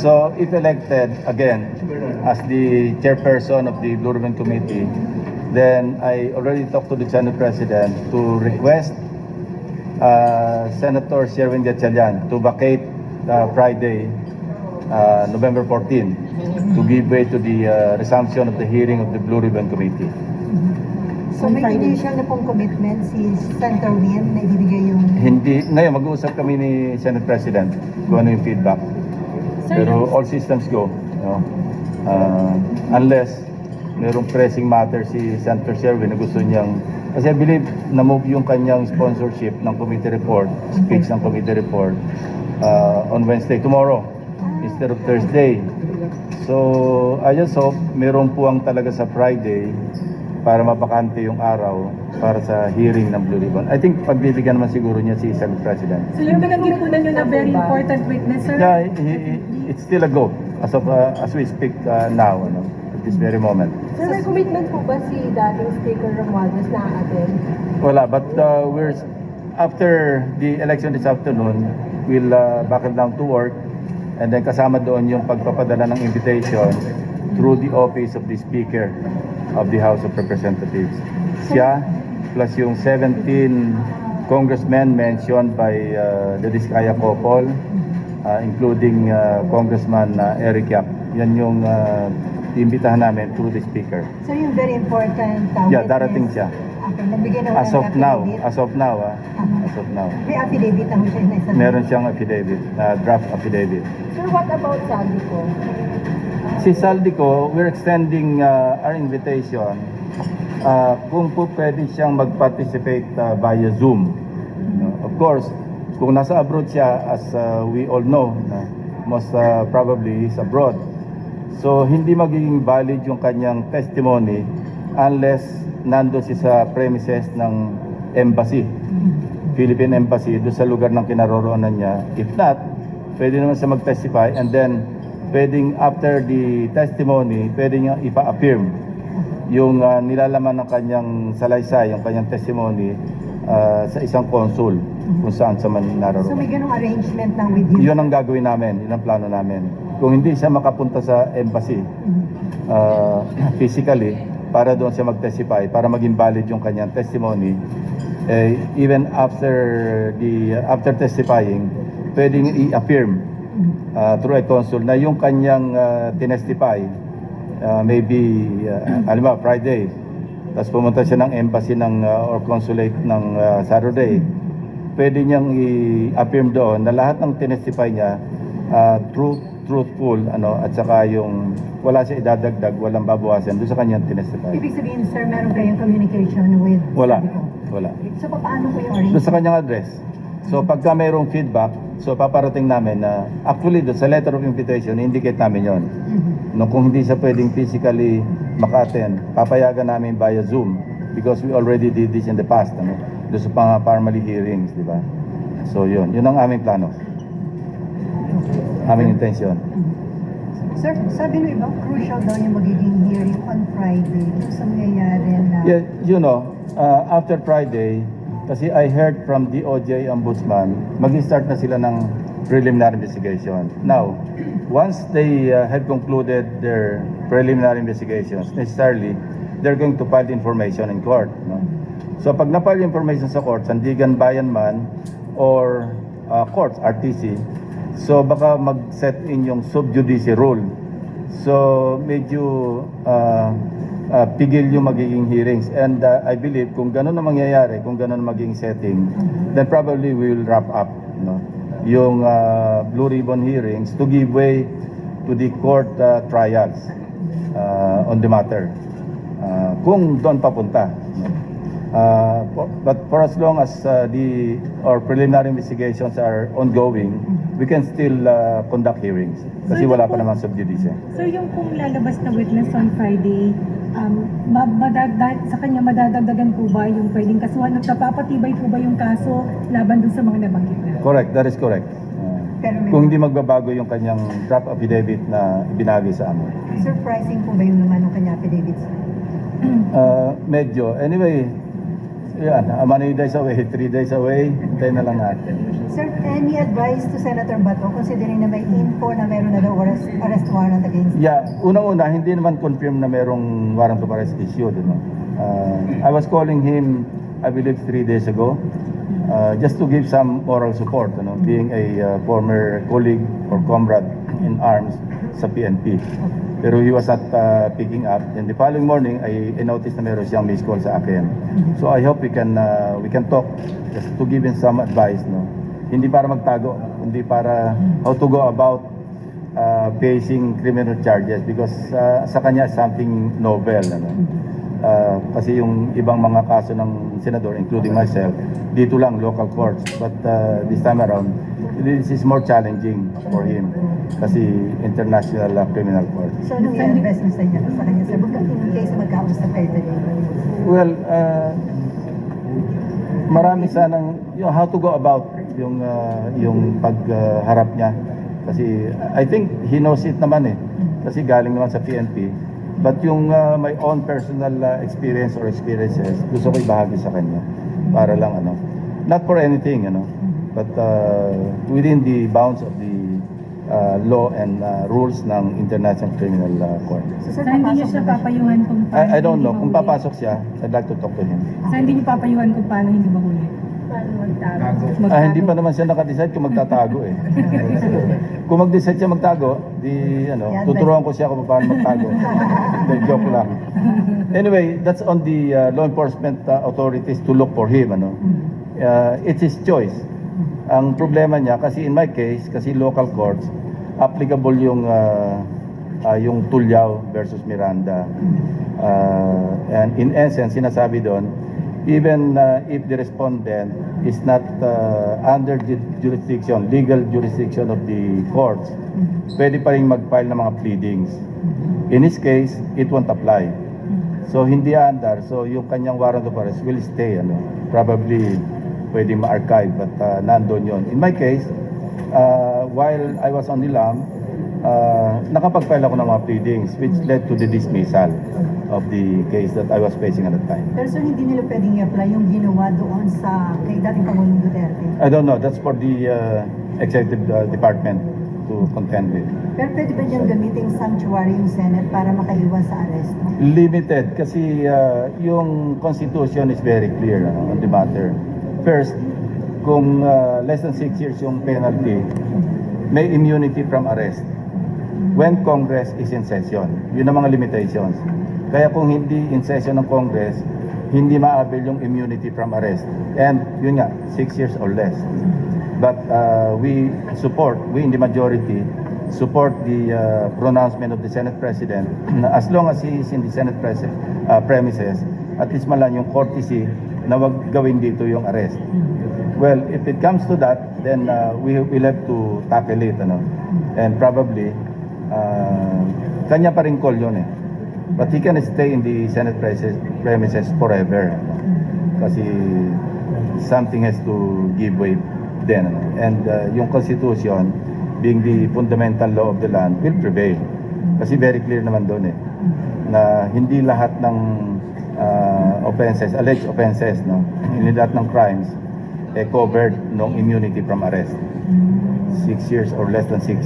So if elected again as the chairperson of the Blue Ribbon Committee, then I already talked to the Senate President to request uh, Senator Sherwin Gatchalian to vacate uh, Friday, uh, November 14, to give way to the uh, resumption of the hearing of the Blue Ribbon Committee. So may initial na pong commitment si Senator Win na ibibigay yung... Hindi, ngayon mag-uusap kami ni Senate President kung ano yung feedback. Pero all systems go. No? Uh, unless merong pressing matter si Senator Sherwin na gusto niyang kasi I believe na-move yung kanyang sponsorship ng committee report, speaks ng committee report uh, on Wednesday, tomorrow, instead of Thursday. So, I just hope meron puwang talaga sa Friday para mapakante yung araw para sa hearing ng Blue Ribbon. I think pagbibigyan naman siguro niya si Senate President. So yung binanggit po na na very important witness, sir. Yeah, he- he- it's still a go as of uh, as we speak uh, now, ano, at this very moment. Sir, may commitment po ba si dating Speaker Romualdez na attend? Wala, but uh, we're after the election this afternoon, we'll uh, buckle down to work and then kasama doon yung pagpapadala ng invitation through the office of the Speaker of the House of Representatives. Siya plus yung 17 congressmen mentioned by uh, the Diskaya Couple, uh, including uh, Congressman uh, Eric Yap. Yan yung uh, imbitahan namin through the Speaker. So yung very important... uh, Yeah, darating siya. Okay, na As of now, affidavit. as of now, ah, Aha. as of now. May affidavit ang siya na. Meron siyang affidavit, na draft affidavit. Sir, what about Sandy po? Si Saldico, we're extending uh, our invitation uh, kung po pwede siyang mag-participate uh, via Zoom. No? Of course, kung nasa abroad siya, as uh, we all know, na most uh, probably is abroad. So, hindi magiging valid yung kanyang testimony unless nando siya sa premises ng embassy, Philippine Embassy, doon sa lugar ng kinaroroonan niya. If not, pwede naman siya mag-testify and then pwedeng after the testimony, pwede niya ipa-affirm yung uh, nilalaman ng kanyang salaysay, yung kanyang testimony uh, sa isang consul kung saan sa man So may ganong arrangement ng with him. Yun ang gagawin namin, yun ang plano namin. Kung hindi siya makapunta sa embassy uh, physically, para doon siya mag-testify, para maging valid yung kanyang testimony, eh, even after the after testifying, pwedeng i-affirm uh, through a consul na yung kanyang uh, tinestify, uh, maybe, uh, alam mo, Friday, tapos pumunta siya ng embassy ng, uh, or consulate ng uh, Saturday, pwede niyang i-affirm doon na lahat ng tinestify niya uh, truth, truthful ano at saka yung wala siya idadagdag, walang babawasan doon sa kanyang tinestify. Ibig sabihin, sir, meron kayong communication with... Wala. Wala. So paano po yung Doon arrangement? sa kanyang address. So pagka mayroong feedback, so paparating namin na actually doon sa letter of invitation, indicate namin yon. Mhm. No, kung hindi siya pwedeng physically maka-attend, papayagan namin via Zoom because we already did this in the past, ano? Doon sa mga parmally hearings, di ba? So yun, yun ang aming plano. Aming intention. Sir, sabi ng iba, crucial daw yung magiging hearing on Friday yung sa mangyayari na... Yeah, you know, uh, after Friday, kasi I heard from DOJ Ombudsman, mag-start na sila ng preliminary investigation. Now, once they uh, have concluded their preliminary investigations, necessarily, they're going to file information in court. No? So pag na-file information sa court, Sandigan Bayan man or uh, courts, RTC, so baka mag-set in yung sub judice rule. So medyo uh, uh, pigil yung magiging hearings and uh, I believe kung ganun na mangyayari, kung ganun na magiging setting, then probably we will wrap up no yung uh, Blue Ribbon hearings to give way to the court uh, trials uh, on the matter. Uh, kung doon papunta. Uh, for- but for as long as uh, the or preliminary investigations are ongoing, we can still uh, conduct hearings kasi wala pa naman sub judice. Sir, yung kung lalabas na witness on Friday, um, ma- sa kanya madadagdagan po ba yung pwedeng kasuhan? Nagpapatibay po ba yung kaso laban dun sa mga nabanggit na? Correct, that is correct. Pero may kung hindi magbabago yung kanyang draft affidavit na binagi sa amin. surprising po ba yung naman ng kanya affidavit? Uh, medyo. Anyway, yan, how many days away? Three days away. Hintay na lang natin. Sir, any advice to Senator Bato considering na may info na meron na daw arrest, arrest warrant against Yeah, unang-una, hindi naman confirm na merong warrant of arrest issued. Know? uh, I was calling him, I believe, three days ago, uh, just to give some moral support, you know, being a uh, former colleague or comrade in arms sa PNP. Pero he was not uh, picking up. And the following morning, I, I noticed na meron siyang missed call sa akin. So I hope we can uh, we can talk just to give him some advice, no. Hindi para magtago, hindi para how to go about uh, facing criminal charges because uh, sa kanya something novel ano. Uh, kasi yung ibang mga kaso ng senador including myself dito lang local courts. But uh, this time around this is more challenging for him kasi international uh, criminal court. So, anong i-advise mo sa inyo sa kanya, sir? In case magkausap kayo today. Well, uh, marami sanang yung how to go about yung uh, yung pagharap niya. Kasi I think he knows it naman eh. Kasi galing naman sa PNP but yung uh, my own personal uh, experience or experiences gusto ko ibahagi sa kanya para lang ano not for anything you know but uh, within the bounds of the uh, law and uh, rules ng International Criminal uh, Court So, sir, Sa hindi niyo siya papayuhan kung paano I, I don't know kung papasok siya I'd like to talk to him Sa hindi niyo papayuhan kung paano hindi mahuli. Paano magtago? Magtago. Ah, hindi pa naman siya nakadecide kung magtatago eh. kung mag-decide siya magtago, di ano, tuturuan ko siya kung paano magtago. Hindi, joke lang. Anyway, that's on the uh, law enforcement uh, authorities to look for him. Ano. Uh, it's his choice. Ang problema niya, kasi in my case, kasi local courts, applicable yung uh, uh, yung Tulyao versus Miranda. Uh, and in essence, sinasabi doon, even uh, if the respondent is not uh, under the jurisdiction, legal jurisdiction of the courts, pwede pa rin mag-file ng mga pleadings. In his case, it won't apply. So hindi under, so yung kanyang warrant of arrest will stay, ano, probably pwede ma-archive, but uh, nandun yon. In my case, uh, while I was on the lam, uh, nakapag-file ako ng mga pleadings which led to the dismissal of the case that I was facing at the time. Pero sir, hindi nila pwedeng i-apply yung ginawa doon sa kay dating Pangulong Duterte. I don't know, that's for the uh, executive uh, department to contend with. Pero pwede ba niyang gamitin sanctuary yung Senate para makaiwas sa aresto? Limited kasi uh, yung constitution is very clear ano, on the matter. First, kung uh, less than 6 years yung penalty, may immunity from arrest. When Congress is in session, yun ang mga limitations. Kaya kung hindi in session ng Congress, hindi maabil yung immunity from arrest. And yun nga, 6 years or less. But uh, we support, we in the majority, support the uh, pronouncement of the Senate President as long as he is in the Senate pres- uh, premises, at least man lang yung courtesy na wag gawin dito yung arrest. Well, if it comes to that, then uh, we will have to tackle it, ano? And probably, uh, kanya pa rin call yun eh. But he can stay in the Senate premises, premises forever. Kasi something has to give way then. And uh, yung Constitution, being the fundamental law of the land, will prevail. Kasi very clear naman doon eh, na hindi lahat ng uh, offenses, alleged offenses, no? hindi lahat ng crimes, eh, covered ng immunity from arrest. Six years or less than six